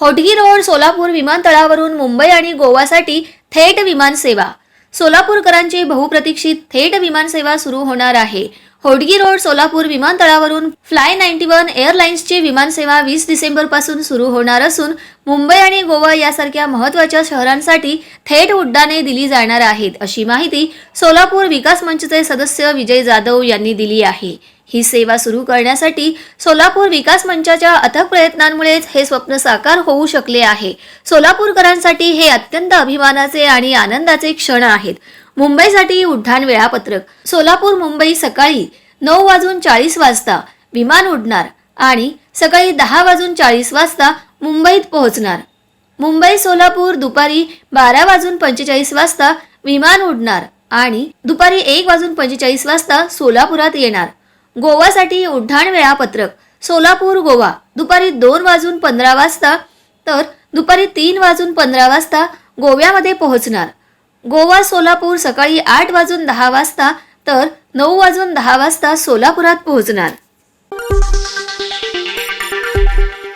Hotgi road Solapur विमानतळावरून मुंबई आणि गोवासाठी थेट विमानसेवा सोलापूरकरांची बहुप्रतीक्षित थेट विमानसेवा सुरू होणार आहे. होडगी रोड सोलापूर विमानतळावरून फ्लाय नाईन्टी वन एअरलाइन्सची विमानसेवा वीस डिसेंबरपासून सुरू होणार असून मुंबई आणि गोवा यासारख्या महत्त्वाच्या शहरांसाठी थेट उड्डाणे दिली जाणार आहेत अशी माहिती सोलापूर विकास मंचचे सदस्य विजय जाधव यांनी दिली आहे. ही सेवा सुरू करण्यासाठी सोलापूर विकास मंचाच्या अथक प्रयत्नांमुळेच हे स्वप्न साकार होऊ शकले आहे. सोलापूरकरांसाठी हे अत्यंत अभिमानाचे आणि आनंदाचे क्षण आहेत. मुंबईसाठी उड्डाण वेळापत्रक. सोलापूर मुंबई सकाळी नऊ वाजून चाळीस वाजता विमान उडणार आणि सकाळी दहा वाजून चाळीस वाजता मुंबईत पोहोचणार. मुंबई सोलापूर दुपारी बारा वाजून पंचेचाळीस वाजता विमान उडणार आणि दुपारी एक वाजून पंचेचाळीस वाजता सोलापुरात येणार. गोवासाठी उड्डाण वेळापत्रक. सोलापूर गोवा. दुपारी दोन वाजून पंधरा वाजता तर दुपारी तीन वाजून पंधरा वाजता गोव्यामध्ये पोहोचणार. गोवा सोलापूर सकाळी आठ वाजून दहा वाजता तर नऊ वाजून दहा वाजता सोलापुरात पोहोचणार.